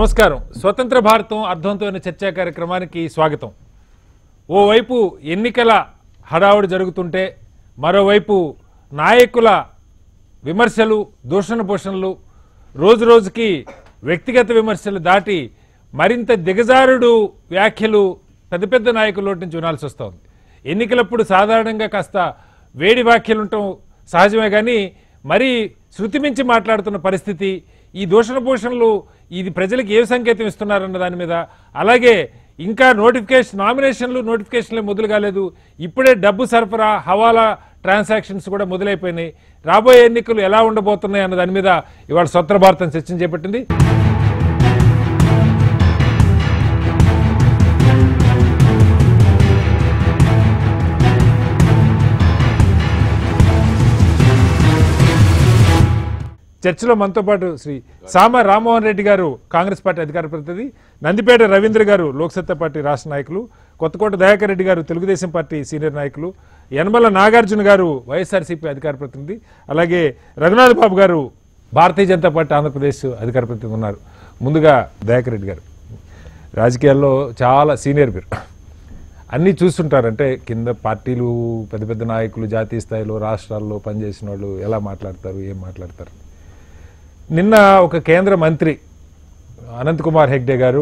నమస్కారం. స్వతంత్ర భారతం అర్థవంతమైన చర్చా కార్యక్రమానికి స్వాగతం. ఓవైపు ఎన్నికల హడావుడి జరుగుతుంటే మరోవైపు నాయకుల విమర్శలు దూషణ పోషణలు రోజు రోజుకి వ్యక్తిగత విమర్శలు దాటి మరింత దిగజారుడు వ్యాఖ్యలు పెద్ద పెద్ద నాయకుల నుంచి వినాల్సి వస్తుంది. ఎన్నికలప్పుడు సాధారణంగా కాస్త వేడి వ్యాఖ్యలు ఉండటం సహజమే కానీ మరీ శృతి మించి మాట్లాడుతున్న పరిస్థితి ఈ దూషణ పోషణలు ఇది ప్రజలకు ఏ సంకేతం ఇస్తున్నారన్న దాని మీద. అలాగే ఇంకా నోటిఫికేషన్ నామినేషన్లు నోటిఫికేషన్లే మొదలు కాలేదు. ఇప్పుడే డబ్బు సరఫరా హవాలా ట్రాన్సాక్షన్స్ కూడా మొదలైపోయినాయి. రాబోయే ఎన్నికలు ఎలా ఉండబోతున్నాయి అన్న దాని మీద ఇవాళ స్వతంత్ర భారతం చర్చించబట్టింది చేపట్టింది. చర్చలో మనతో పాటు శ్రీ సామ రామ్మోహన్ రెడ్డి గారు కాంగ్రెస్ పార్టీ అధికార ప్రతినిధి నందిపేట రవీంద్ర గారు లోక్సత్తా పార్టీ రాష్ట్ర నాయకులు కొత్తకోట దయాకర్ రెడ్డి గారు తెలుగుదేశం పార్టీ సీనియర్ నాయకులు యనమల నాగార్జున గారు వైఎస్ఆర్సీపీ అధికార ప్రతినిధి అలాగే రఘునాథ్ బాబు గారు భారతీయ జనతా పార్టీ ఆంధ్రప్రదేశ్ అధికార ప్రతినిధి ఉన్నారు. ముందుగా దయాకర్ రెడ్డి గారు. రాజకీయాల్లో చాలా సీనియర్ మీరు. అన్నీ చూస్తుంటారంటే కింద పార్టీలు పెద్ద పెద్ద నాయకులు జాతీయ స్థాయిలో రాష్ట్రాల్లో పనిచేసిన వాళ్ళు ఎలా మాట్లాడతారు ఏం మాట్లాడతారు? నిన్న ఒక కేంద్ర మంత్రి అనంత్ కుమార్ హెగ్డే గారు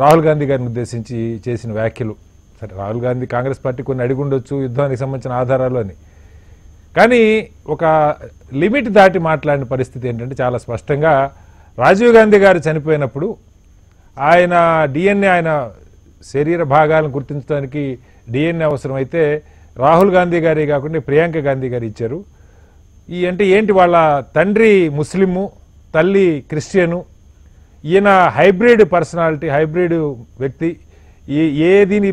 రాహుల్ గాంధీ గారిని ఉద్దేశించి చేసిన వ్యాఖ్యలు. సరే రాహుల్ గాంధీ కాంగ్రెస్ పార్టీ కొన్ని అడిగి ఉండొచ్చు యుద్ధానికి సంబంధించిన ఆధారాలు అని. కానీ ఒక లిమిట్ దాటి మాట్లాడిన పరిస్థితి ఏంటంటే చాలా స్పష్టంగా రాజీవ్ గాంధీ గారు చనిపోయినప్పుడు ఆయన డిఎన్ఏ ఆయన శరీర భాగాలను గుర్తించడానికి డిఎన్ఏ అవసరమైతే రాహుల్ గాంధీ గారి కాకుండా ప్రియాంక గాంధీ గారు ఇచ్చారు. ఈ అంటే ఏంటి వాళ్ళ తండ్రి ముస్లిము తల్లి క్రిస్టియను ఈయన హైబ్రిడ్ పర్సనాలిటీ హైబ్రిడ్ వ్యక్తి. ఈ ఏ దీని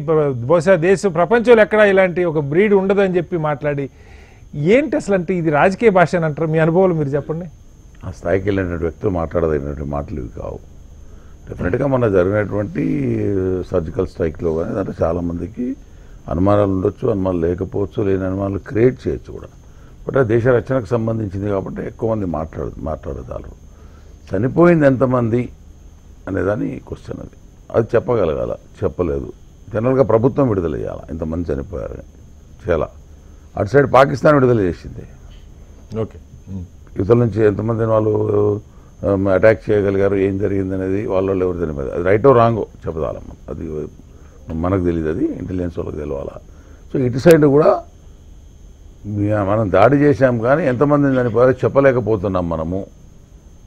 బహుశా దేశం ప్రపంచంలో ఎక్కడా ఇలాంటి ఒక బ్రీడ్ ఉండదు అని చెప్పి మాట్లాడి ఏంటి అసలు అంటే ఇది రాజకీయ భాష అని అంటారు? మీ అనుభవాలు మీరు చెప్పండి. ఆ స్థాయికి వెళ్ళినటువంటి వ్యక్తులు మాట్లాడదగినటువంటి మాటలు ఇవి కావు. డెఫినెట్గా మన జరిగినటువంటి సర్జికల్ స్ట్రైక్లో కానీ దాంట్లో చాలామందికి అనుమానాలు ఉండొచ్చు అనుమానాలు లేకపోవచ్చు లేని అనుమానాలు క్రియేట్ చేయొచ్చు కూడా. ఆ దేశ రక్షణకు సంబంధించింది కాబట్టి ఎక్కువ మంది మాట్లాడు మాట్లాడగలరు చనిపోయింది ఎంతమంది అనేదాని క్వశ్చన్ అది. అది చెప్పగలగాల చెప్పలేదు. జనరల్గా ప్రభుత్వం విడుదల చేయాలి? ఇంతమంది చనిపోయారు చేయాల? అటు సైడ్ పాకిస్తాన్ విడుదల చేసింది. ఓకే. యువతల నుంచి ఎంతమంది వాళ్ళు అటాక్ చేయగలిగారు ఏం జరిగింది అనేది వాళ్ళ ఎవరు తెలియదు. అది రైటో రాంగో చెప్పదాలం అది మనకు తెలియదు అది ఇంటెలిజెన్స్ వాళ్ళకి తెలవాలా. సో ఇటు సైడ్ కూడా మనం దాడి చేశాం కానీ ఎంతమంది చనిపోయారో చెప్పలేకపోతున్నాం మనము.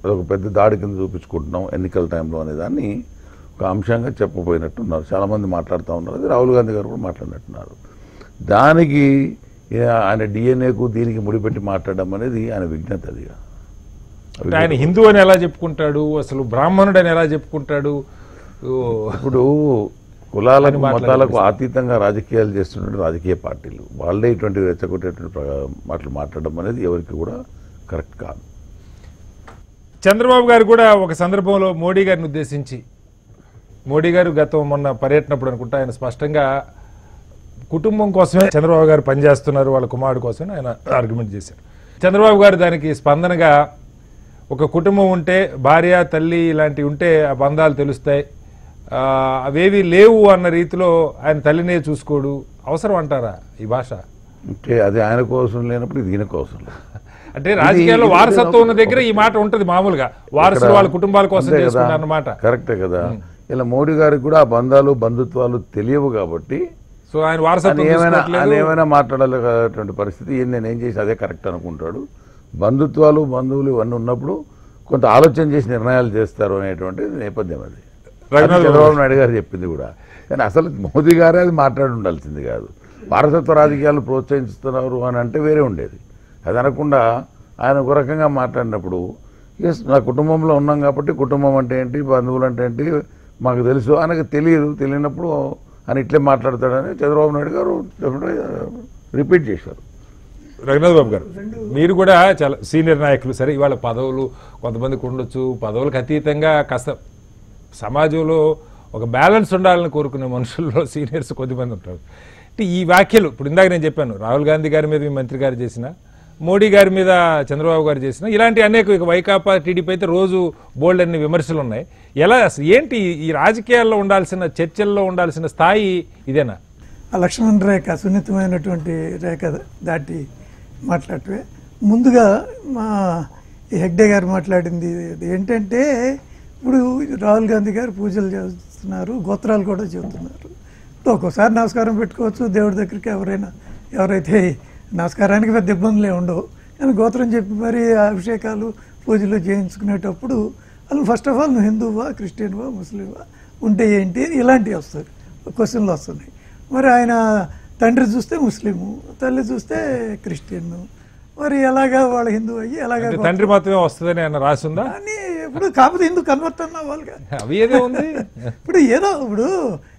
అదొక పెద్ద దాడి కింద చూపించుకుంటున్నాం ఎన్నికల టైంలో అనే దాన్ని ఒక అంశంగా చెప్పబోయినట్టున్నారు. చాలామంది మాట్లాడుతూ ఉన్నారు. అది రాహుల్ గాంధీ గారు కూడా మాట్లాడినట్టున్నారు. దానికి ఆయన డిఎన్ఏకు దీనికి ముడిపెట్టి మాట్లాడడం అనేది ఆయన విజ్ఞత అది ఆయన హిందూ అని ఎలా చెప్పుకుంటాడు? అసలు బ్రాహ్మణుడు అని ఎలా చెప్పుకుంటాడు? ఇప్పుడు కులాలకు మతాలకు అతీతంగా రాజకీయాలు చేస్తున్న రాజకీయ పార్టీలు. వాళ్ళే ఇటువంటి రెచ్చగొట్టేటువంటి మాటలు మాట్లాడడం అనేది ఎవరికి కూడా కరెక్ట్ కాదు. చంద్రబాబు గారు కూడా ఒక సందర్భంలో మోడీ గారిని ఉద్దేశించి మోడీ గారు గతం మొన్న పర్యటనప్పుడు అనుకుంటా ఆయన స్పష్టంగా కుటుంబం కోసమే చంద్రబాబు గారు పనిచేస్తున్నారు వాళ్ళ కుమారుడు కోసమే ఆయన ఆర్గ్యుమెంట్ చేశారు. చంద్రబాబు గారు దానికి స్పందనగా ఒక కుటుంబం ఉంటే భార్య తల్లి ఇలాంటివి ఉంటే ఆ బంధాలు తెలుస్తాయి. అవేవి లేవు అన్న రీతిలో ఆయన తల్లినే చూసుకోడు. అవసరం అంటారా ఈ భాష? అంటే అది ఆయన కోసం లేనప్పుడు ఇది ఈయన కోసం. అంటే రాజకీయాల్లో వారసత్వం ఉన్న దగ్గర ఈ మాట ఉంటది మామూలుగా. వారసులు వాళ్ళ కుటుంబాల కోసం అన్నమాట. కరెక్టే కదా. ఇలా మోడీ గారికి కూడా ఆ బంధాలు బంధుత్వాలు తెలియవు కాబట్టి సో ఆయన వారసత్వం ఏమైనా. ఏమైనా పరిస్థితి నేను ఏం చేసి అదే కరెక్ట్ అనుకుంటాడు. బంధుత్వాలు బంధువులు ఇవన్నీ ఉన్నప్పుడు కొంత ఆలోచన చేసి నిర్ణయాలు చేస్తారు అనేటువంటి నేపథ్యం అది. చంద్రబాబు నాయుడు గారు చెప్పింది కూడా. కానీ అసలు మోదీ గారే అది మాట్లాడి ఉండాల్సింది కాదు. వారసత్వ రాజకీయాలు ప్రోత్సహిస్తున్నారు అని అంటే వేరే ఉండేది. అది అనకుండా ఆయన ఒక రకంగా మాట్లాడినప్పుడు ఎస్ నా కుటుంబంలో ఉన్నాం కాబట్టి కుటుంబం అంటే ఏంటి బంధువులు అంటే ఏంటి మాకు తెలుసు. ఆయనకు తెలియదు. తెలియనప్పుడు ఆయన ఇట్లే మాట్లాడతాడని చంద్రబాబు నాయుడు గారు రిపీట్ చేశారు. రఘునాథ్ బాబు గారు మీరు కూడా చాలా సీనియర్ నాయకులు. సరే ఇవాళ పదవులు కొంతమందికి ఉండొచ్చు. పదవులకు అతీతంగా కాస్త సమాజంలో ఒక బ్యాలెన్స్ ఉండాలని కోరుకునే మనుషుల్లో సీనియర్స్ కొద్దిమంది ఉంటారు. అంటే ఈ వ్యాఖ్యలు ఇప్పుడు ఇందాక నేను చెప్పాను రాహుల్ గాంధీ గారి మీద మీ మంత్రి గారు చేసిన మోడీ గారి మీద చంద్రబాబు గారు చేసిన ఇలాంటి అనేక ఇక వైకాపా టీడీపీ అయితే రోజు బోల్డ్ అన్ని విమర్శలు ఉన్నాయి. ఎలా అసలు ఏంటి ఈ రాజకీయాల్లో ఉండాల్సిన చర్చల్లో ఉండాల్సిన స్థాయి ఇదేనా? ఆ లక్ష్మణ్ రేఖ సున్నితమైనటువంటి రేఖ దాటి మాట్లాడటమే. ముందుగా మా ఈ హెగ్డే గారు మాట్లాడింది ఏంటంటే ఇప్పుడు రాహుల్ గాంధీ గారు పూజలు చేస్తున్నారు గోత్రాలు కూడా చెబుతున్నారు. ఇప్పుడు ఒక్కోసారి నమస్కారం పెట్టుకోవచ్చు దేవుడి దగ్గరికి ఎవరైనా ఎవరైతే నమస్కారానికి పెద్ద ఇబ్బందులే ఉండవు. కానీ గోత్రం చెప్పి మరి అభిషేకాలు పూజలు చేయించుకునేటప్పుడు వాళ్ళు ఫస్ట్ ఆఫ్ ఆల్ నువ్వు హిందువా క్రిస్టియన్వా ముస్లింవా ఉంటే ఏంటి ఇలాంటివి వస్తాయి క్వశ్చన్లు వస్తున్నాయి. మరి ఆయన తండ్రి చూస్తే ముస్లిము తల్లి చూస్తే క్రిస్టియన్ మరి ఎలాగా వాళ్ళ హిందూ అయ్యి ఎలాగా తండ్రి మాత్రమే వస్తుందని ఆయన రాసిందా అని ఇప్పుడు కాకపోతే హిందూ కన్వర్ట్ అన్న వాళ్ళుగా అవి ఏదో ఉంది. ఇప్పుడు ఏదో ఇప్పుడు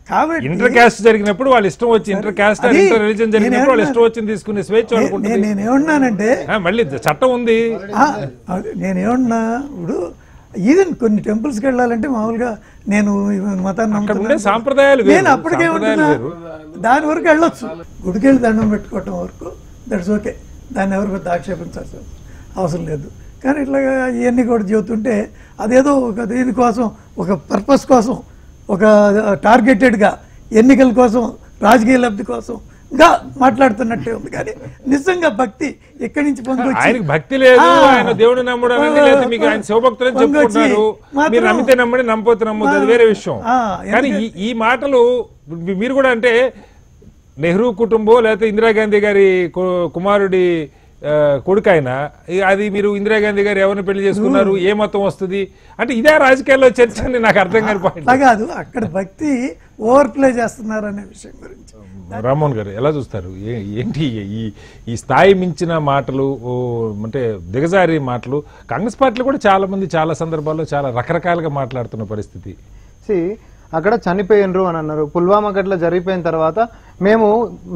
కాబట్టి ఇంటర్ క్యాస్ట్ జరిగినప్పుడు వాళ్ళ ఇష్టం వచ్చి ఇంటర్ క్యాస్ట్ ఇంటర్ రిలీజన్ జరిగినప్పుడు వాళ్ళ ఇష్టం వచ్చింది తీసుకునే స్వేచ్ఛ వాళ్ళకు నేను నేనేమన్నానంటే మళ్ళీ చట్టం ఉంది. నేనేమన్నా ఇప్పుడు ఈవెన్ కొన్ని టెంపుల్స్కి వెళ్ళాలంటే మామూలుగా నేను మతాన్ని. సాంప్రదాయాలు. నేను అప్పటికే ఉంటున్నా దాని వరకు వెళ్ళొచ్చు. గుడికి వెళ్ళి దండం పెట్టుకోవటం వరకు దట్స్ ఓకే దాన్ని ఎవరు పెద్ద ఆక్షేపించాల్సిన అవసరం లేదు. కానీ ఇట్లాగా ఇవన్నీ కూడా చెబుతుంటే అదేదో ఒక దీనికోసం ఒక పర్పస్ కోసం ఒక టార్గెటెడ్గా ఎన్నికల కోసం రాజకీయ లబ్ధి కోసం ఇంకా మాట్లాడుతున్నట్టే ఉంది. కానీ నిజంగా భక్తి ఎక్కడి నుంచి పొందొచ్చి? ఆయనకి భక్తి లేదు. ఆయన దేవుడు నమ్మడనండి ఆ, లేదా. మీకు ఆయన చెప్పుకుంటారు మీరు నమ్మితే నమ్మండి నమ్మపోతే అది వేరే విషయం. కానీ ఈ మాటలు మీరు కూడా అంటే నెహ్రూ కుటుంబం లేకపోతే ఇందిరాగాంధీ గారి కు- కుమారుడి కొడుకు ఆయన అది మీరు ఇందిరాగాంధీ గారు ఎవరిని పెళ్ళి చేసుకున్నారు ఏ మతం వస్తుంది? అంటే ఇదే రాజకీయాల్లో చర్చ అని నాకు అర్థం కాని పాయింట్ కాదు అక్కడ భక్తి ఓవర్ ప్లే చేస్తున్నారు అనే విషయం గురించి. రామ్మోహన్ గారు ఎలా చూస్తారు? ఏ- ఏంటి ఈ ఈ స్థాయి మించిన మాటలు ఓ, అంటే దిగజారి మాటలు? కాంగ్రెస్ పార్టీలో కూడా చాలా మంది చాలా సందర్భాల్లో చాలా రకరకాలుగా మాట్లాడుతున్న పరిస్థితి. సి అక్కడ చనిపోయినరు అని అన్నారు. పుల్వామా గట్ల జరిగిపోయిన తర్వాత మేము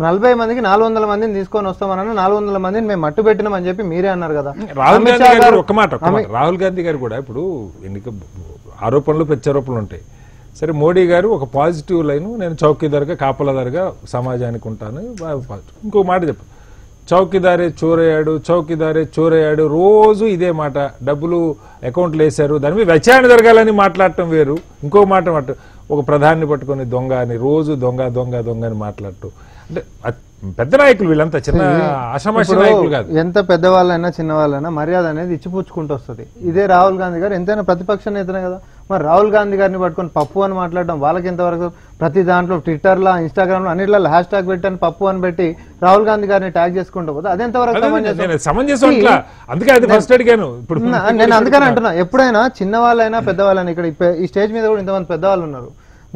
నలభై మందికి నాలుగు వందల మందిని తీసుకొని వస్తామని నాలుగు వందల మందిని మేము మట్టు పెట్టినామని చెప్పి మీరే అన్నారు కదా. రాహుల్ గాంధీ గారు ఒక్క మాట రాహుల్ గాంధీ గారు కూడా ఇప్పుడు ఎన్నిక ఆరోపణలు ప్రత్యారోపణలు ఉంటాయి. సరే మోడీ గారు ఒక పాజిటివ్ లైన్ నేను చౌకీదారుగా కాపలాదారుగా సమాజానికి ఉంటాను. ఇంకో మాట చెప్పు. చౌకీదారే చోరయ్యాడు చౌకీదారే చోరయ్యాడు రోజు ఇదే మాట. డబ్బులు అకౌంట్లు వేశారు దాని మీద విచారణ జరగాలని మాట్లాడటం వేరు. ఇంకో మాట మాట. ఒక ప్రధాన్ని పట్టుకొని దొంగ అని రోజు దొంగ దొంగ దొంగ అని మాట్లాడటం అంటే పెద్ద నాయకులు వీళ్ళంతా చిన్న ఇప్పుడు నాయకులు కాదు. ఎంత పెద్దవాళ్ళైనా చిన్నవాళ్ళైనా మర్యాద అనేది ఇచ్చిపుచ్చుకుంటూ వస్తుంది ఇదే రాహుల్ గాంధీ గారు ఎంతైనా ప్రతిపక్ష నేతనే కదా. మరి రాహుల్ గాంధీ గారిని పట్టుకొని పప్పు అని మాట్లాడడం వాళ్ళకి ఎంతవరకు ప్రతి దాంట్లో ట్విట్టర్లో ఇన్స్టాగ్రామ్లో అన్నిట్లలో హ్యాష్ ట్యాగ్ పెట్టని పప్పు అని పెట్టి రాహుల్ గాంధీ గారిని ట్యాగ్ చేసుకుంటూ పోతే అది ఎంతవరకు అదే సమంజసం? నేను అందుకని అంటున్నా. ఎప్పుడైనా చిన్నవాళ్ళైనా పెద్దవాళ్ళైనా ఇక్కడ ఈ స్టేజ్ మీద కూడా ఇంతమంది పెద్దవాళ్ళు ఉన్నారు.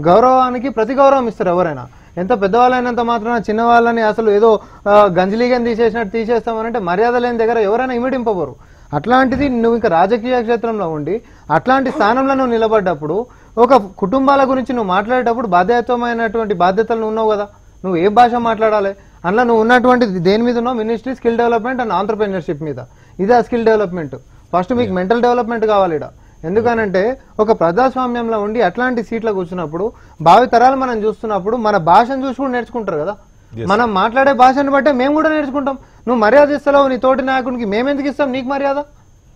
గౌరవానికి ప్రతి గౌరవం ఇస్తారు ఎవరైనా. ఎంత పెద్దవాళ్ళైనంత మాత్రాన చిన్నవాళ్ళని అసలు ఏదో గంజలీగని తీసేసినట్టు తీసేస్తామనంటే మర్యాద లేని దగ్గర ఎవరైనా ఇమిడింపబోరు. అట్లాంటిది నువ్వు ఇంకా రాజకీయ క్షేత్రంలో ఉండి అట్లాంటి స్థానంలో నువ్వు నిలబడ్డప్పుడు ఒక కుటుంబాల గురించి నువ్వు మాట్లాడేటప్పుడు బాధ్యతమైనటువంటి బాధ్యతలు ఉన్నావు కదా. నువ్వు ఏ భాష మాట్లాడాలి? అందులో నువ్వు ఉన్నటువంటి దేని మీద ఉన్నావు? Ministry skill development and entrepreneurship మీద. ఇదే స్కిల్ డెవలప్మెంట్. ఫస్ట్ మీకు మెంటల్ డెవలప్మెంట్ కావాలి ఈడ. ఎందుకనంటే ఒక ప్రజాస్వామ్యంలో ఉండి అట్లాంటి సీట్లో కూర్చున్నప్పుడు భావి తరాలు మనం చూస్తున్నప్పుడు మన భాషను చూసి కూడా నేర్చుకుంటారు కదా. మనం మాట్లాడే భాషను బట్టే మేము కూడా నేర్చుకుంటాం. నువ్వు మర్యాద ఇస్తావు? నీ తోటి నాయకునికి మేము ఎందుకు ఇస్తాం? నీకు మర్యాద?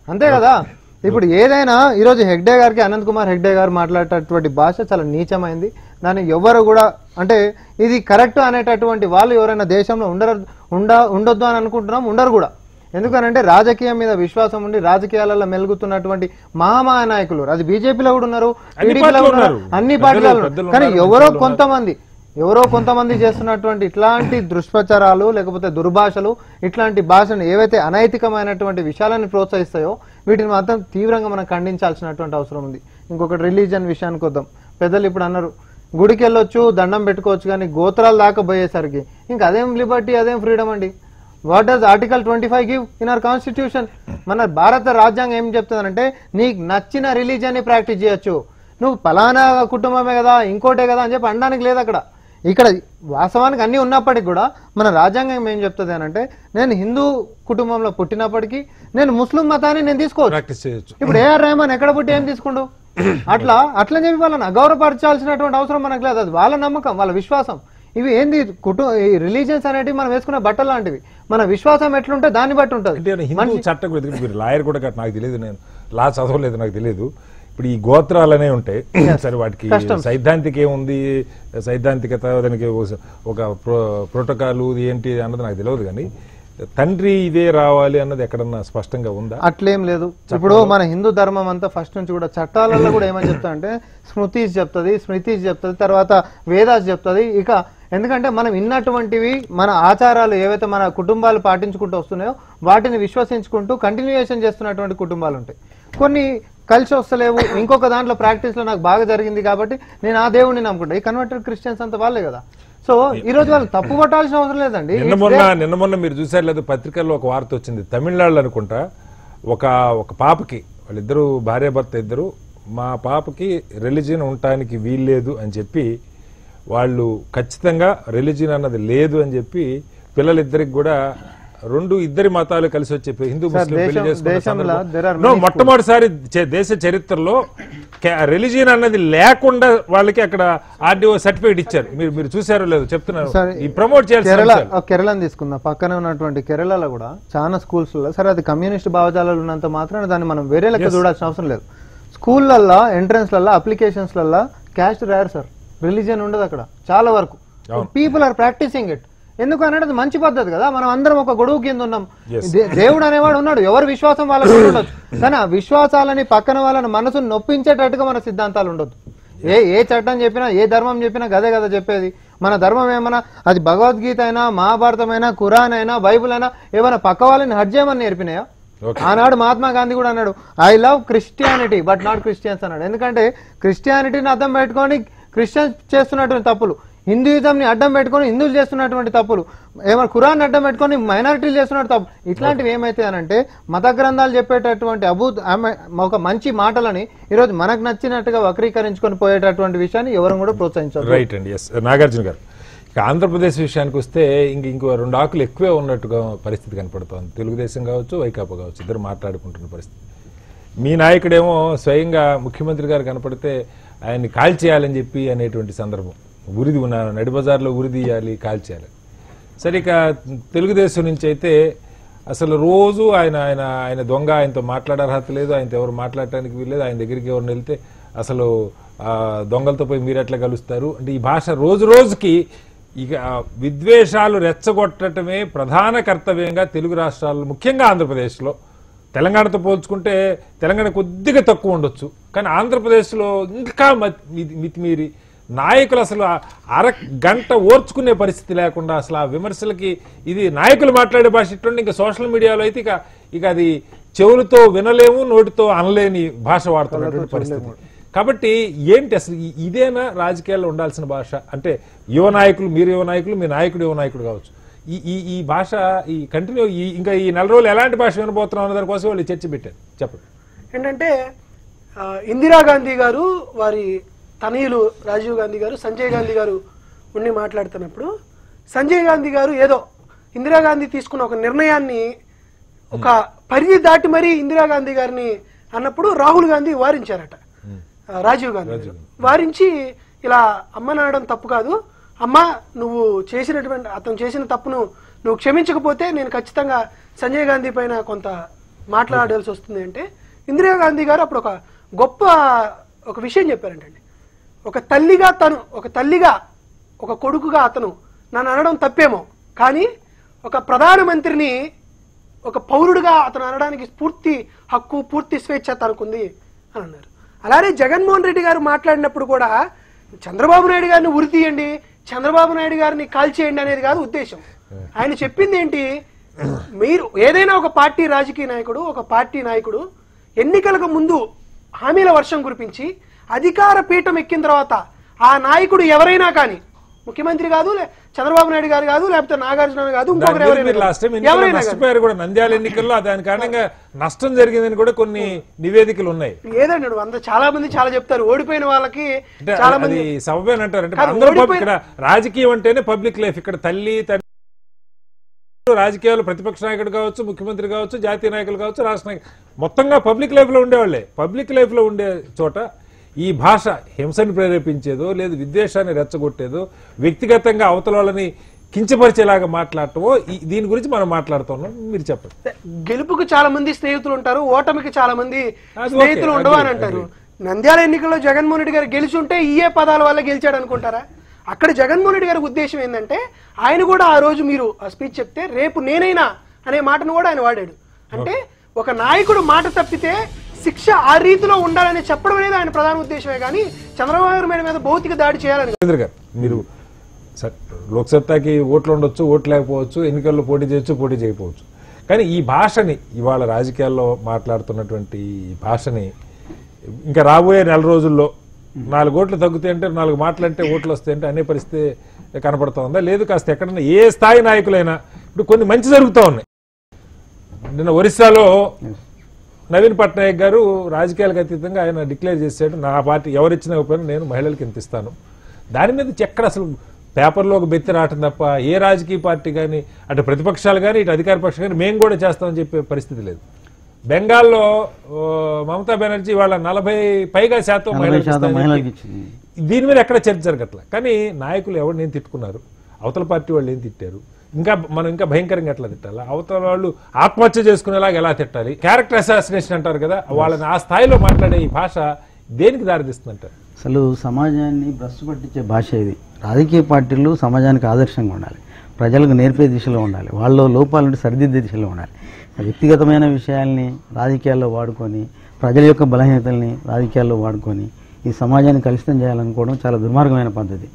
అంతే కదా? ఇప్పుడు ఏదైనా ఈరోజు హెగ్డే గారికి అనంత్ కుమార్ హెగ్డే గారు మాట్లాడేటటువంటి భాష చాలా నీచమైంది. దాన్ని ఎవరు కూడా అంటే ఇది కరెక్ట్ అనేటటువంటి వాళ్ళు ఎవరైనా దేశంలో ఉండరు ఉండ ఉండొద్దు అని అనుకుంటున్నాం ఉండరు కూడా. ఎందుకనంటే రాజకీయం మీద విశ్వాసం ఉండి రాజకీయాలలో మెలుగుతున్నటువంటి మహామహా నాయకులు అది బీజేపీలో కూడా ఉన్నారు అన్ని టీడీపీలో ఉన్నారు. అన్ని పార్టీలలో కానీ ఎవరో కొంతమంది ఎవరో కొంతమంది చేస్తున్నటువంటి ఇట్లాంటి దుష్ప్రచారాలు లేకపోతే దుర్భాషలు ఇట్లాంటి భాషను ఏవైతే అనైతికమైనటువంటి విషయాలను ప్రోత్సహిస్తాయో వీటిని మాత్రం తీవ్రంగా మనం ఖండించాల్సినటువంటి అవసరం ఉంది. ఇంకొకటి రిలీజన్ విషయానికి వద్దాం. పెద్దలు ఇప్పుడు అన్నారు గుడికి వెళ్ళొచ్చు దండం పెట్టుకోవచ్చు కానీ గోత్రాల దాకా పోయేసరికి ఇంకా అదేం లిబర్టీ అదేం ఫ్రీడమ్ అండి? What does article twenty five give in our constitution మన భారత రాజ్యాంగం ఏం చెప్తుందంటే నీకు నచ్చిన రిలీజియన్ని ప్రాక్టీస్ చేయొచ్చు. నువ్వు పలానా కుటుంబమే కదా ఇంకోటే కదా అని చెప్పి అనడానికి లేదు అక్కడ. ఇక్కడ వాస్తవానికి అన్ని ఉన్నప్పటికీ కూడా మన రాజ్యాంగం ఏం చెప్తుంది అని అంటే నేను హిందూ కుటుంబంలో పుట్టినప్పటికీ నేను ముస్లిం మతాన్ని నేను తీసుకోవచ్చు. ప్రాక్టీస్ చేయొచ్చు. ఇప్పుడు ఏఆర్ రెహమాన్ ఎక్కడ పుట్టి ఏం తీసుకుండు? అట్లా అట్లా చెప్పి వాళ్ళని అగౌరవపరచాల్సినటువంటి అవసరం మనకు లేదు. అది వాళ్ళ నమ్మకం వాళ్ళ విశ్వాసం. ఇవి ఏంది కుటుంబ ఈ రిలీజియన్స్ అనేటివి మనం వేసుకునే బట్టలు లాంటివి. మన విశ్వాసం ఎట్లుంటే దాన్ని బట్టి ఉంటుంది. అంటే హిందూ చట్టం మీరు లాయర్ కూడా నాకు తెలియదు నేను. లా చదవలేదు నాకు తెలియదు ఇప్పుడు ఈ గోత్రాలు అనేవి ఉంటాయి సరే వాటికి సైద్ధాంతిక ఏముంది? సైద్ధాంతికత దానికి ఒక- ఒక ప్రో ప్రోటోకాల్ ఏంటి అన్నది నాకు తెలియదు కానీ తండ్రి ఇదే రావాలి అన్నది ఎక్కడన్నా స్పష్టంగా ఉందా? అట్లేం లేదు. ఇప్పుడు మన హిందూ ధర్మం అంతా ఫస్ట్ నుంచి కూడా చట్టాలలో కూడా ఏమని చెప్తా అంటే స్మృతిస్ చెప్తుంది స్మృతిస్ చెప్తుంది తర్వాత వేదాస్ చెప్తుంది ఇక ఎందుకంటే మనం విన్నటువంటివి మన ఆచారాలు ఏవైతే మన కుటుంబాలు పాటించుకుంటూ వస్తున్నాయో వాటిని విశ్వసించుకుంటూ కంటిన్యూయేషన్ చేస్తున్నటువంటి కుటుంబాలు ఉంటాయి కొన్ని కలిసి వస్తలేవు ఇంకొక దాంట్లో ప్రాక్టీస్లో నాకు బాగా జరిగింది కాబట్టి నేను ఆ దేవుడిని నమ్ముకుంటా. ఈ కన్వర్టెడ్ క్రిస్టియన్స్ అంత వాళ్ళే కదా. సో ఈ రోజు వాళ్ళు తప్పు పట్టాల్సిన అవసరం లేదండి. నిన్న మొన్న నిన్న మొన్న మీరు చూసారు లేదు పత్రికల్లో ఒక వార్త వచ్చింది. తమిళనాడులో అనుకుంటా ఒక ఒక పాపకి వాళ్ళిద్దరు భార్యాభర్త ఇద్దరు మా పాపకి రిలీజియన్ ఉండటానికి వీల్లేదు అని చెప్పి వాళ్ళు ఖచ్చితంగా రిలీజియన్ అన్నది లేదు అని చెప్పి పిల్లలిద్దరికి కూడా రెండు ఇద్దరి మతాలు కలిసి వచ్చే హిందూ ముస్లిం పెళ్ళి చేసుకున్న మొట్టమొదటిసారి దేశ చరిత్రలో రిలీజియన్ అన్నది లేకుండా వాళ్ళకి అక్కడ ఆర్డీఓ సర్టిఫికేట్ ఇచ్చారు. మీరు మీరు చూసారో లేదో చెప్తున్నారు. సరే, ఈ ప్రమోట్. ఆ కేరళని తీసుకుందాం. పక్కనే ఉన్నటువంటి కేరళలో కూడా చాలా స్కూల్స్లో సరే అది కమ్యూనిస్ట్ భావజాలాలు ఉన్నంత మాత్రాన దాన్ని మనం వేరే లెక్క చూడాల్సిన అవసరం లేదు. స్కూళ్ళల్లో ఎంట్రన్స్లలో అప్లికేషన్స్లలో క్యాస్ట్ రాయరు సార్. రిలీజియన్ ఉండదు అక్కడ. చాలా వరకు. పీపుల్ ఆర్ ప్రాక్టీసింగ్ ఇట్ ఎందుకు అనేది మంచి పద్ధతి కదా. మనం అందరం ఒక గొడుగు కింద ఉన్నాం. దేవుడు అనేవాడు ఉన్నాడు. ఎవరి విశ్వాసం వాళ్ళకి ఉండొచ్చు కానీ ఆ విశ్వాసాలని పక్కన వాళ్ళని మనసును నొప్పించేటట్టుగా మన సిద్ధాంతాలు ఉండొద్దు. ఏ ఏ చట్టం చెప్పినా ఏ ధర్మం చెప్పినా గదే కదా చెప్పేది. మన ధర్మం ఏమన్నా అది భగవద్గీత అయినా మహాభారతం అయినా ఖురాన్ అయినా బైబుల్ అయినా ఏమైనా పక్క వాళ్ళని హజ్ చేయమని నేర్పినాయా. ఆనాడు మహాత్మా గాంధీ కూడా అన్నాడు I love Christianity but not Christians అన్నాడు. ఎందుకంటే క్రిస్టియానిటీని అర్థం పెట్టుకొని క్రిస్టియన్స్ చేస్తున్నటువంటి తప్పులు హిందూయిజంని అడ్డం పెట్టుకొని హిందువులు చేస్తున్నటువంటి తప్పులు ఏమైనా ఖురాన్ అడ్డం పెట్టుకొని మైనారిటీలు చేస్తున్నట్టు తప్పు ఇట్లాంటివి ఏమైతే మత గ్రంథాలు చెప్పేటటువంటి అభూ ఆమె- ఒక మంచి మాటలని ఈరోజు మనకు నచ్చినట్టుగా వక్రీకరించుకొని పోయేటటువంటి విషయాన్ని ఎవరు కూడా ప్రోత్సహించారు. రైట్ అండి ఎస్ నాగార్జున గారు ఇక ఆంధ్రప్రదేశ్ విషయానికి వస్తే ఇంక ఇంకో రెండు ఆకులు ఎక్కువే ఉన్నట్టుగా పరిస్థితి కనపడుతోంది. తెలుగుదేశం కావచ్చు వైకాపా కావచ్చు ఇద్దరు మాట్లాడుకుంటున్న పరిస్థితి. మీ నాయకుడేమో స్వయంగా ముఖ్యమంత్రి గారు కనపడితే ఆయన్ని కాల్చేయాలని చెప్పి అనేటువంటి సందర్భం. ఉరిది ఉన్న నడిబజార్లో ఉరిదీయాలి ఉరి కాల్చేయాలి. సరే ఇక తెలుగుదేశం నుంచి అయితే అసలు రోజు ఆయన ఆయన ఆయన దొంగ ఆయనతో మాట్లాడే అర్హత లేదు ఆయనతో ఎవరు మాట్లాడటానికి వీల్లేదు ఆయన దగ్గరికి ఎవరు వెళ్తే అసలు దొంగలతో పోయి మీరు ఎట్లా కలుస్తారు? అంటే ఈ భాష రోజు రోజుకి ఇక విద్వేషాలు రెచ్చగొట్టడమే ప్రధాన కర్తవ్యంగా తెలుగు రాష్ట్రాల్లో ముఖ్యంగా ఆంధ్రప్రదేశ్లో తెలంగాణతో పోల్చుకుంటే తెలంగాణ కొద్దిగా తక్కువ ఉండొచ్చు. కానీ ఆంధ్రప్రదేశ్లో ఇంకా మత్- మితి- మితిమీరి నాయకులు అసలు అర గంట ఓర్చుకునే పరిస్థితి లేకుండా అసలు ఆ విమర్శలకి ఇది నాయకులు మాట్లాడే భాష ఇట్లుండి ఇంకా సోషల్ మీడియాలో అయితే ఇక ఇక అది చెవులతో వినలేము నోటితో అనలేని భాష వాడుతున్నటువంటి పరిస్థితి. కాబట్టి ఏంటి అసలు ఇదేనా రాజకీయాల్లో ఉండాల్సిన భాష? అంటే యువ నాయకులు మీరు యువ నాయకులు మీ నాయకుడు యువ నాయకుడు కావచ్చు. ఈ ఈ ఈ భాష ఈ కంటిన్యూ ఈ ఇంకా ఈ నెల రోజులు ఎలాంటి భాష వినబోతున్నాం అన్న దానికోసం వాళ్ళు చర్చ పెట్టారు. చెప్పండి. ఏంటంటే ఇందిరాగాంధీ గారు వారి తనయులు రాజీవ్ గాంధీ గారు సంజయ్ గాంధీ గారు ఉండి మాట్లాడుతున్నప్పుడు సంజయ్ గాంధీ గారు ఏదో ఇందిరాగాంధీ తీసుకున్న ఒక నిర్ణయాన్ని ఒక పరిధి దాటి మరీ ఇందిరాగాంధీ గారిని అన్నప్పుడు రాహుల్ గాంధీ వారించారట. రాజీవ్ గాంధీ. వారించి ఇలా అమ్మ అనడం తప్పు కాదు అమ్మా నువ్వు చేసినటువంటి అతను చేసిన తప్పును నువ్వు క్షమించకపోతే నేను ఖచ్చితంగా సంజయ్ గాంధీ పైన కొంత మాట్లాడాల్సి వస్తుంది అంటే ఇందిరాగాంధీ గారు అప్పుడు ఒక గొప్ప ఒక విషయం చెప్పారంటండి. ఒక తల్లిగా తను ఒక తల్లిగా ఒక కొడుకుగా అతను నన్ను అనడం తప్పేమో. కానీ ఒక ప్రధానమంత్రిని ఒక పౌరుడిగా అతను అనడానికి పూర్తి హక్కు పూర్తి స్వేచ్ఛ తనకుంది అని అన్నారు. అలానే జగన్మోహన్ రెడ్డి గారు మాట్లాడినప్పుడు కూడా చంద్రబాబు నాయుడు గారిని ఉరి తీయండి చంద్రబాబు నాయుడు గారిని కాల్చేయండి అనేది కాదు ఉద్దేశం. ఆయన చెప్పింది ఏంటి? మీరు ఏదైనా ఒక పార్టీ రాజకీయ నాయకుడు ఒక పార్టీ నాయకుడు ఎన్నికలకు ముందు హామీల వర్షం కురిపించి అధికార పీఠం ఎక్కిన తర్వాత ఆ నాయకుడు ఎవరైనా కానీ ముఖ్యమంత్రి కాదు చంద్రబాబు నాయుడు గారు కాదు లేకపోతే నాగార్జున కాదు ఇంకొకరు. నష్టపోయారు కూడా నంద్యాల ఎన్నికల్లో దాని కారణంగా నష్టం జరిగిందని కూడా కొన్ని నివేదికలు ఉన్నాయి. నువ్వు? అంత చాలా మంది చాలా చెప్తారు. ఓడిపోయిన వాళ్ళకి చాలా మంది సబబేన అంటారు. ఇక్కడ రాజకీయం అంటేనే పబ్లిక్ లైఫ్. ఇక్కడ తల్లి తండ్రి రాజకీయాలు ప్రతిపక్ష నాయకుడు కావచ్చు ముఖ్యమంత్రి కావచ్చు జాతీయ నాయకులు కావచ్చు రాష్ట్ర నాయకులు. మొత్తంగా పబ్లిక్ లైఫ్లో ఉండేవాళ్ళే. పబ్లిక్ లైఫ్లో ఉండే చోట ఈ భాష హింసని ప్రేరేపించేదో లేదు విద్వేషాన్ని రెచ్చగొట్టేదో వ్యక్తిగతంగా అవతల వాళ్ళని కించపరిచేలాగా మాట్లాడటమో దీని గురించి మనం మాట్లాడుతున్నాం మీరు చెప్పండి. గెలుపుకు చాలా మంది స్నేహితులు ఉంటారు ఓటమికి చాలా మంది స్నేహితులు ఉండవు అని అంటారు. నంద్యాల ఎన్నికల్లో జగన్మోహన్ రెడ్డి గారు గెలిచి ఉంటే ఈఏ పదాల వల్ల గెలిచాడు అనుకుంటారా? అక్కడ జగన్మోహన్ రెడ్డి గారి ఉద్దేశం ఏంటంటే ఆయన కూడా ఆ రోజు మీరు ఆ స్పీచ్ చెప్తే రేపు నేనైనా అనే మాటను కూడా ఆయన వాడాడు. అంటే ఒక నాయకుడు మాట తప్పితే శిక్ష ఆ రీతిలో ఉండాలని చెప్పడం అనేది ఆయన ప్రధాన ఉద్దేశమే కానీ చంద్రబాబు నాయుడు మీద మీద భౌతిక దాడి చేయాలని రవీంద్ర గారు మీరు లోక్సత్తాకి ఓట్లు ఉండొచ్చు ఓట్లు లేకపోవచ్చు ఎన్నికల్లో పోటీ చేయొచ్చు పోటీ చేయకపోవచ్చు. కానీ ఈ భాషని ఇవాళ రాజకీయాల్లో మాట్లాడుతున్నటువంటి ఈ భాషని ఇంకా రాబోయే నెల రోజుల్లో నాలుగు ఓట్లు తగ్గుతాయి అంటే నాలుగు మాటలంటే ఓట్లు వస్తాయంటే అనే పరిస్థితి కనపడతా ఉందా? లేదు కాస్త ఎక్కడన్నా ఏ స్థాయి నాయకులైనా ఇప్పుడు కొన్ని మంచి జరుగుతూ ఉన్నాయి. నిన్న ఒరిస్సాలో నవీన్ పట్నాయక్ గారు రాజకీయాలకు అతీతంగా ఆయన డిక్లేర్ చేశాడు. నా పార్టీ ఎవరిచ్చినా ఇవ్వకపోయినా నేను మహిళలకు ఇంత ఇస్తాను. దాని మీద ఎక్కడ అసలు పేపర్లో ఒక బెత్తి రావటం తప్ప ఏ రాజకీయ పార్టీ కానీ అటు ప్రతిపక్షాలు కానీ ఇటు అధికార పక్షం కానీ మేము కూడా చేస్తామని చెప్పే పరిస్థితి లేదు. బెంగాల్లో మమతా బెనర్జీ వాళ్ళ నలభై పైగా శాతం మహిళలకు దీని మీద ఎక్కడ చర్చ జరగట్ల. కానీ నాయకులు ఎవరు నేను తిట్టుకున్నారు? అవతల పార్టీ వాళ్ళు ఏం తిట్టారు? ఇంకా మనం ఇంకా భయంకరంగా ఎట్లా తిట్టాలి? అవతల వాళ్ళు ఆత్మహత్య చేసుకునేలాగా ఎలా తిట్టాలి? క్యారెక్టర్ అసాసినేషన్ అంటారు కదా వాళ్ళని ఆ స్థాయిలో మాట్లాడే ఈ భాష దేనికి దారితీస్తుందంటారు? అసలు సమాజాన్ని భ్రష్టు పట్టించే భాష ఇది. రాజకీయ పార్టీలు సమాజానికి ఆదర్శంగా ఉండాలి. ప్రజలకు నేర్పే దిశలో ఉండాలి. వాళ్ళ లోపాలను సరిదిద్దే దిశలో ఉండాలి. వ్యక్తిగతమైన విషయాల్ని రాజకీయాల్లో వాడుకొని ప్రజల యొక్క బలహీనతల్ని రాజకీయాల్లో వాడుకొని ఈ సమాజాన్ని కలుషితం చేయాలనుకోవడం చాలా దుర్మార్గమైన పద్ధతి.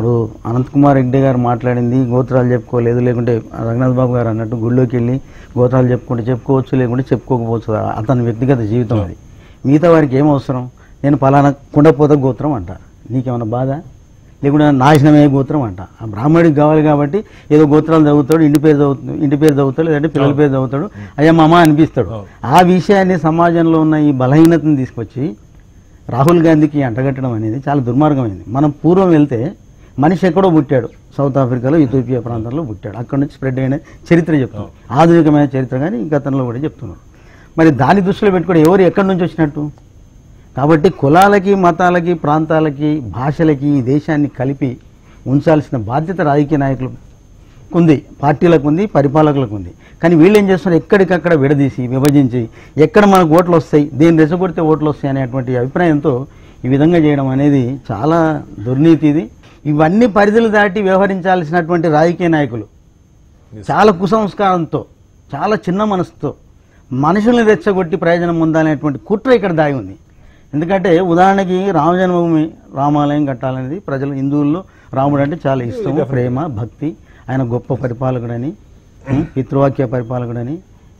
ఇప్పుడు అనంత్ కుమార్ రెడ్డి గారు మాట్లాడింది గోత్రాలు చెప్పుకోలేదు లేకుంటే రఘునాథ్ బాబు గారు అన్నట్టు గుళ్ళోకి వెళ్ళి గోత్రాలు చెప్పుకుంటే చెప్పుకోవచ్చు లేకుంటే చెప్పుకోకపోవచ్చు. అతని వ్యక్తిగత జీవితం అది. మిగతా వారికి ఏం అవసరం? నేను పలానా కుండపోత గోత్రం అంట. నీకేమైనా బాధ? లేకుంటే నాశనమే గోత్రం అంట. ఆ బ్రాహ్మడికి కావాలి కాబట్టి ఏదో గోత్రాలు చదువుతాడు ఇంటి పేరు చదువుతాడు ఇంటి పేరు చదువుతాడు లేదంటే పిల్లల పేరు చదువుతాడు అయ్యా మామ అనిపిస్తాడు. ఆ విషయాన్ని సమాజంలో ఉన్న ఈ బలహీనతను తీసుకొచ్చి రాహుల్ గాంధీకి అంటగట్టడం అనేది చాలా దుర్మార్గమైంది. మనం పూర్వం వెళ్తే మనిషి ఎక్కడో పుట్టాడు. సౌత్ ఆఫ్రికాలో ఇథోపియా ప్రాంతంలో పుట్టాడు. అక్కడ నుంచి స్ప్రెడ్ అయిన చరిత్ర చెప్తుంది. ఆధునికమైన చరిత్ర కానీ గతంలో కూడా చెప్తున్నారు మరి దాని దృష్టిలో పెట్టుకుని ఎవరు ఎక్కడి నుంచి వచ్చినట్టు? కాబట్టి కులాలకి మతాలకి ప్రాంతాలకి భాషలకి ఈ దేశాన్ని కలిపి ఉంచాల్సిన బాధ్యత రాజకీయ నాయకులకు ఉంది పార్టీలకు ఉంది పరిపాలకులకు ఉంది. కానీ వీళ్ళు ఏం చేస్తున్నారు? ఎక్కడికక్కడ విడదీసి విభజించి ఎక్కడ మనకు ఓట్లు వస్తాయి దేన్ని రెచ్చగొడితే ఓట్లు వస్తాయి అనేటువంటి అభిప్రాయంతో ఈ విధంగా చేయడం అనేది చాలా దుర్నీతి ఇది. ఇవన్నీ పరిధులు దాటి వ్యవహరించాల్సినటువంటి రాజకీయ నాయకులు. చాలా కుసంస్కారంతో చాలా చిన్న మనసుతో మనుషుల్ని రెచ్చగొట్టి ప్రయోజనం పొందాలనేటువంటి కుట్ర ఇక్కడ దాగి ఉంది. ఎందుకంటే ఉదాహరణకి రామ జన్మభూమి రామాలయం కట్టాలనేది ప్రజలు హిందువుల్లో రాముడు అంటే చాలా ఇష్టం ప్రేమ భక్తి ఆయన గొప్ప పరిపాలకుడని పితృవాక్య పరిపాలకుడని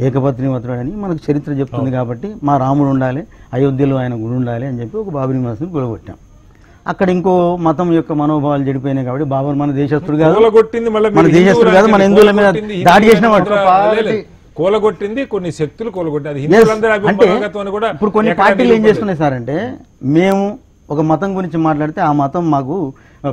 ఏకపత్నివతుడని మనకు చరిత్ర చెప్తుంది కాబట్టి మా రాముడు ఉండాలి అయోధ్యలో ఆయన గుడి ఉండాలి అని చెప్పి ఒక బాబరీ మసీదుని కూలగొట్టాం అక్కడ ఇంకో మతం యొక్క మనోభావాలు చెడిపోయినాయి కాబట్టి బాబర్ మన దేశస్తుడు కాదు. కూలగొట్టింది మళ్ళీ మన దేశస్తుడు కాదు మన హిందువుల మీద కూలగొట్టింది దాడి చేసిన వాడు. కూలగొట్టింది కొన్ని శక్తులు కూలగొట్టి అది హిందువులందరి అంటే అభిమానంతో కూడా ఇప్పుడు కొన్ని పార్టీలు ఏం. చేస్తున్నాయి సార్ అంటే మేము ఒక మతం గురించి మాట్లాడితే ఆ మతం మాకు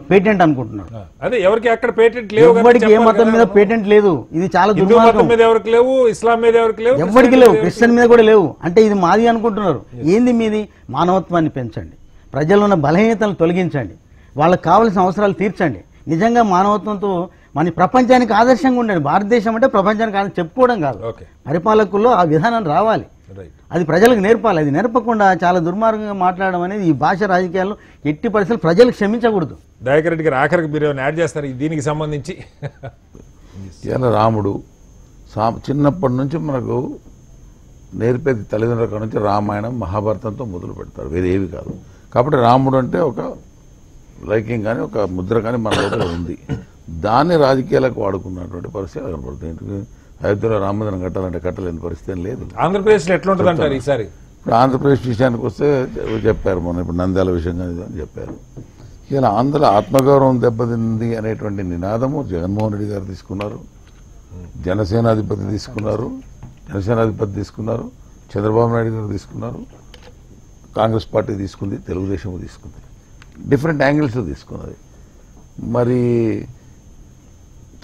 పేటెంట్ అనుకుంటున్నారు. అదే ఎవరికి అక్కడ పేటెంట్ లేవు ఎవరికి ఏ మతం. మీద పేటెంట్ లేదు. ఇది చాలా దుర్మార్గం. మీద ఎవరికి లేవు ఇస్లాం మీద ఎవరికి లేవు ఎవరికి లేవు క్రిస్టియన్ మీద కూడా లేవు. అంటే ఇది మాది అనుకుంటున్నారు. ఏంది మీది మానవత్వాన్ని పెంచండి. ప్రజల్లో ఉన్న బలహీనతలను తొలగించండి. వాళ్ళకి కావాల్సిన అవసరాలు తీర్చండి. నిజంగా మానవత్వంతో మన ప్రపంచానికి ఆదర్శంగా ఉండండి భారతదేశం అంటే ప్రపంచానికి ఆదర్శం చెప్పుకోవడం కాదు. ఓకే. పరిపాలకుల్లో ఆ విధానం రావాలి. రైట్. అది ప్రజలకు నేర్పాలి. అది నేర్పకుండా చాలా దుర్మార్గంగా మాట్లాడడం అనేది ఈ భాష రాజకీయాల్లో ఎట్టి పరిస్థితులు ప్రజలకు క్షమించకూడదు. దయాకర్ రెడ్డి గారు ఆఖరికి మీరు యాడ్ చేస్తారు దీనికి సంబంధించి. రాముడు సా చిన్నప్పటి నుంచి మనకు నేర్పేది తల్లిదండ్రుల నుంచి రామాయణం మహాభారతంతో మొదలు పెడతారు. వేరే ఏవి కాదు. కాబట్టి రాముడు అంటే ఒక లైకింగ్ కానీ ఒక ముద్ర కానీ మన లోపల ఉంది. దాన్ని రాజకీయాలకు వాడుకున్నటువంటి పరిస్థితి కనపడుతుంది ఎందుకంటే అయోధ్యలో రామ మందిరం కట్టాలంటే కట్టలేని పరిస్థితి ఏం లేదు. ఆంధ్రప్రదేశ్లో ఎట్లుంటుంది అంటారు ఈసారి? ఇప్పుడు ఆంధ్రప్రదేశ్ విషయానికి వస్తే చెప్పారు మొన్న ఇప్పుడు నంద్యాల విషయం అని చెప్పారు. ఇలా ఆంధ్ర ఆత్మగౌరవం దెబ్బతింది అనేటువంటి నినాదము జగన్మోహన్ రెడ్డి గారు తీసుకున్నారు. జనసేనాధిపతి తీసుకున్నారు. జనసేనాధిపతి తీసుకున్నారు. చంద్రబాబు నాయుడు గారు తీసుకున్నారు. కాంగ్రెస్ పార్టీ తీసుకుంది తెలుగుదేశం తీసుకుంది. డిఫరెంట్ యాంగిల్స్లో తీసుకున్నది. మరి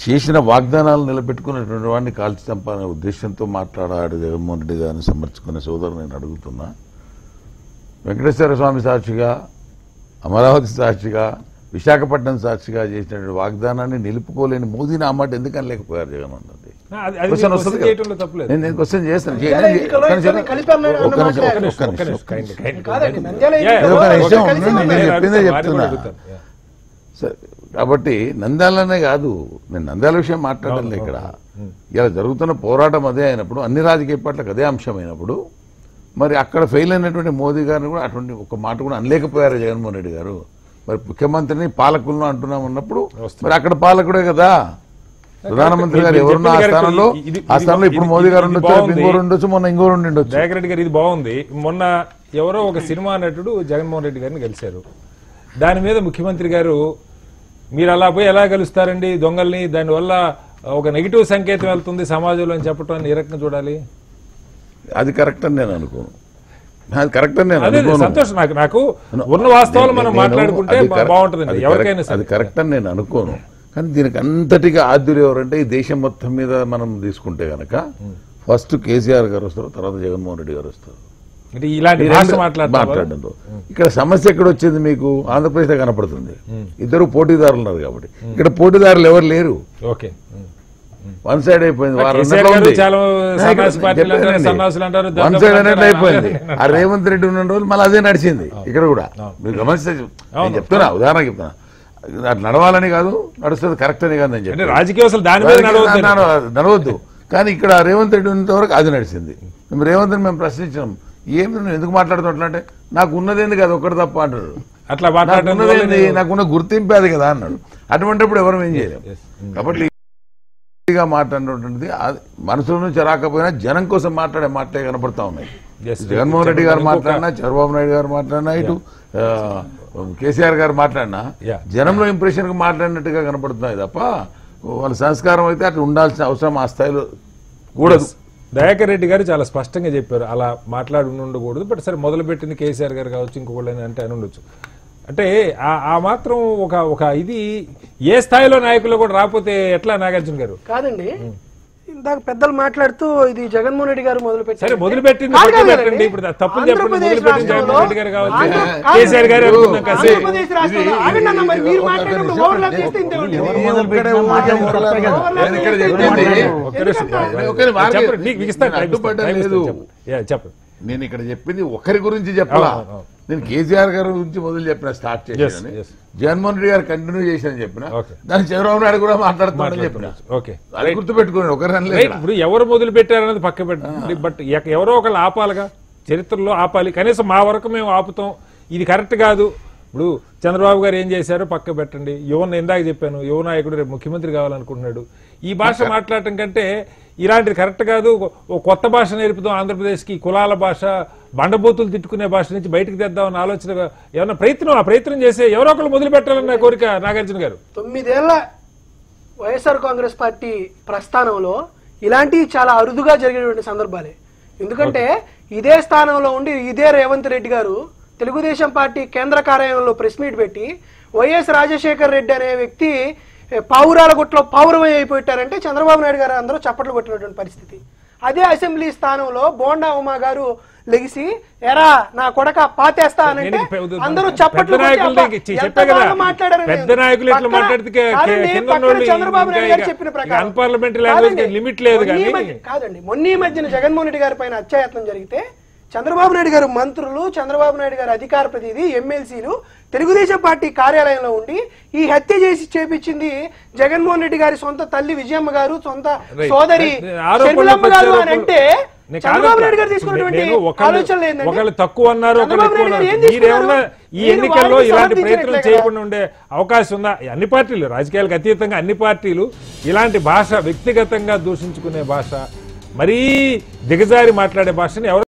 చేసిన వాగ్దానాలు నిలబెట్టుకున్నటువంటి వాడిని కాల్చి చంపాలనే ఉద్దేశంతో మాట్లాడాడు జగన్మోహన్ రెడ్డి గారిని సమర్చుకునే సోదరు నేను అడుగుతున్నా. వెంకటేశ్వర స్వామి సాక్షిగా అమరావతి సాక్షిగా విశాఖపట్నం సాక్షిగా చేసినటువంటి వాగ్దానాన్ని నిలుపుకోలేని మోదీని ఆ మాట ఎందుకని లేకపోయారు జగన్మోహన్ రెడ్డి? క్వశ్చన్ వస్తుంది. నేను క్వశ్చన్ చేస్తాను. చెప్తున్నా. కాబట్టి నంద్యాలనే కాదు నేను నంద్యాల విషయం మాట్లాడడం ఇక్కడ. ఇలా జరుగుతున్న పోరాటం అదే అయినప్పుడు అన్ని రాజకీయ పార్టీలకు అదే అంశమైనప్పుడు మరి అక్కడ ఫెయిల్ అయినటువంటి మోదీ గారిని కూడా అటువంటి ఒక మాట కూడా అనలేకపోయారు జగన్మోహన్ రెడ్డి గారు. మరి ముఖ్యమంత్రిని పాలకులను అంటున్నాం అన్నప్పుడు మరి అక్కడ పాలకుడే కదా. ప్రధానమంత్రి గారు ఎవరున్నా ఆ స్థానంలో ఆ స్థానంలో ఇప్పుడు మోదీ గారు ఉండొచ్చు. ఇంకోరు ఉండొచ్చు మొన్న ఇంకోరు ఉండొచ్చు. రెడ్డి గారు ఇది బాగుంది. మొన్న ఎవరో ఒక సినిమా నటుడు జగన్మోహన్ రెడ్డి గారిని కలిశారు. దాని మీద ముఖ్యమంత్రి గారు మీరు అలా పోయి ఎలా కలుస్తారండి దొంగల్ని? దానివల్ల ఒక నెగిటివ్ సంకేతం వెళ్తుంది సమాజంలో అని చెప్పడం ఏ రకంగా చూడాలి. అది కరెక్ట్ అని నేను అనుకోను. అది కరెక్ట్ అని నేను అనుకోను. సంతోషం. నాకు నాకు ఉన్న వాస్తవాలు మనం మాట్లాడుకుంటే అది ఎవరికైనా అది కరెక్ట్ అని నేను అనుకోను. కానీ దీనికి అంతటిగా ఆద్యులు ఎవరంటే ఈ దేశం మొత్తం మీద మనం తీసుకుంటే గనక ఫస్ట్ కేసీఆర్ గారు వస్తారు తర్వాత జగన్మోహన్ రెడ్డి గారు వస్తారు. మాట్లాడడంలో ఇక్కడ సమస్య ఎక్కడ వచ్చింది మీకు? ఆంధ్రప్రదేశ్లో కనపడుతుంది ఇద్దరు పోటీదారులు ఉన్నారు కాబట్టి. ఇక్కడ పోటీదారులు ఎవరు లేరు. ఓకే. వన్ సైడ్ అయిపోయింది. వన్ సైడ్ అన్నట్లు అయిపోయింది. ఆ రేవంత్ రెడ్డి ఉన్న రోజులు మళ్ళీ అదే నడిచింది. ఇక్కడ కూడా. మీరు గమనిస్తే నేను చెప్తున్నా ఉదాహరణ చెప్తున్నా. నడవాలని కాదు నడుస్తుంది కరెక్ట్ అని కాదు అంటే చెప్తున్నా. రాజకీయ నడవద్దు నడవ- నడవద్దు. కానీ ఇక్కడ రేవంత్ రెడ్డి ఉన్నంత వరకు అది నడిచింది. మేము రేవంత్ రెడ్డి మేము ప్రశ్నించినాం. ఏమి నువ్వు ఎందుకు మాట్లాడుతున్నట్లు అంటే నాకు ఉన్నదేంది కదా ఒక్కటి తప్ప అంటాడు అట్లా ఉన్నదేంది నాకున్న గుర్తింపే అది కదా అన్నాడు. అటువంటిప్పుడు ఎవరు ఏం చేయలేం. కాబట్టి గా మాట్లాడినటువంటిది అది మనసులో నుంచి రాకపోయినా జనం కోసం మాట్లాడే మాటలే కనపడతా ఉన్నాయి. జగన్మోహన్ రెడ్డి గారు మాట్లాడినా చంద్రబాబు నాయుడు గారు మాట్లాడినా ఇటు కేసీఆర్ గారు మాట్లాడినా. జనంలో ఇంప్రెషన్కు మాట్లాడినట్టుగా కనపడుతున్నాయి తప్ప వాళ్ళ సంస్కారం అయితే అట్లా ఉండాల్సిన అవసరం ఆ స్థాయిలో కూడదు. దయాకర్ రెడ్డి గారు చాలా స్పష్టంగా చెప్పారు అలా మాట్లాడి ఉండకూడదు బట్ సరే మొదలుపెట్టింది కేసీఆర్ గారు కావచ్చు ఇంకొకళ్ళని అంటే అని ఉండొచ్చు. అంటే ఆ- ఆ మాత్రం ఒక ఒక ఇది ఏ స్థాయిలో నాయకులు కూడా రాకపోతే ఎట్లా నాగార్జున గారు? కాదండి ఇందాక పెద్దలు మాట్లాడుతూ ఇది జగన్మోహన్ రెడ్డి గారు మొదలు పెట్టారు సరే పక్కన కాదండి. పెట్టండి. ఇప్పుడు చెప్పండి జగన్మోహన్ రెడ్డి గారు కావచ్చు కేసీఆర్ గారు అనుకుందాం మొదలు తప్పే చెప్పండి. నేను ఇక్కడ చెప్పింది ఒకరి గురించి చెప్పాలా. నేను కేసీఆర్ గారి గురించి మొదలు చెప్పిన స్టార్ట్ చేశాను. జగన్మోహన్ రెడ్డి గారు కంటిన్యూ చేశాను చెప్పిన. దాని చంద్రబాబు నాయుడు కూడా మాట్లాడుతున్నాడని చెప్పిన. ఓకే. అది గుర్తుపెట్టుకోండి ఒకరి అనలేదు రైట్ ఇప్పుడు ఎవరు మొదలు పెట్టారన్నది పక్క పెట్టండి. బట్ ఎవరో ఒకళ్ళు ఆపాలిగా చరిత్రలో ఆపాలి. కనీసం మా వరకు మేము ఆపుతాం. ఇది కరెక్ట్ కాదు. ఇప్పుడు చంద్రబాబు గారు ఏం చేశారో పక్క పెట్టండి. యువన ఇందాక చెప్పాను యువ నాయకుడు రేపు ముఖ్యమంత్రి కావాలనుకుంటున్నాడు. ఈ భాష మాట్లాడటం కంటే ఇలాంటిది కరెక్ట్ కాదు. ఓ కొత్త భాష నేర్పుదాం ఆంధ్రప్రదేశ్కి. కులాల భాష బండబూతులు తిట్టుకునే భాష నుంచి బయటకు తెద్దామన్న ఆలోచన ఏమన్నా ప్రయత్నం ఆ ప్రయత్నం చేసే ఎవరో ఒకళ్ళు మొదలు పెట్టాలన్న కోరిక నాగార్జున గారు. తొమ్మిదేళ్ళ వైఎస్ఆర్ కాంగ్రెస్ పార్టీ ప్రస్థానంలో ఇలాంటివి చాలా అరుదుగా జరిగినటువంటి సందర్భాలే. ఎందుకంటే ఇదే స్థానంలో ఉండి ఇదే రేవంత్ రెడ్డి గారు తెలుగుదేశం పార్టీ కేంద్ర కార్యాలయంలో ప్రెస్ మీట్ పెట్టి వైఎస్ రాజశేఖర్ రెడ్డి అనే వ్యక్తి పావురాల గుట్లో పావురమై అయిపోయారంటే చంద్రబాబు నాయుడు గారు అందరూ చప్పట్లు కొట్టినటువంటి పరిస్థితి. అదే అసెంబ్లీ స్థానంలో బోండా ఉమా గారు లెగిసి ఎరా నా కొడక పాతేస్తా అని అందరూ చప్పట్లు పెద్ద నాయకులు ఇట్లా మాట్లాడితే చంద్రబాబు నాయుడు గారు చెప్పిన ప్రకారం. limit లేదు కాదండి మొన్న ఈ మధ్యన జగన్మోహన్ రెడ్డి గారి పైన అత్యాయత్నం జరిగితే చంద్రబాబు నాయుడు గారు మంత్రులు చంద్రబాబు నాయుడు గారు అధికార ప్రతినిధి ఎమ్మెల్సీలు తెలుగుదేశం పార్టీ కార్యాలయంలో ఉండి ఈ హత్య చేసి చేపించింది జగన్మోహన్ రెడ్డి గారి సొంత తల్లి విజయమ్మ గారు సొంత. సోదరి షర్మిలమ్మ గారు అని అంటే నేను చంద్రబాబు కాదట్లా. నాయుడు గారు తీసుకున్నటువంటి నేను ఒకళ్ళు- ఆలోచనలు ఏంటంటే ఒకళ్ళు తక్కువ అన్నారు మీరేమన్నా? ఈ ఎన్నికల్లో ఇలాంటి ప్రయత్నం చేయకుండా ఉండే అవకాశం ఉందా అన్ని పార్టీలు రాజకీయాలకు అతీతంగా అన్ని పార్టీలు ఇలాంటి భాష వ్యక్తిగతంగా దూషించుకునే భాష మరీ దిగజారి మాట్లాడే భాషని ఎవరు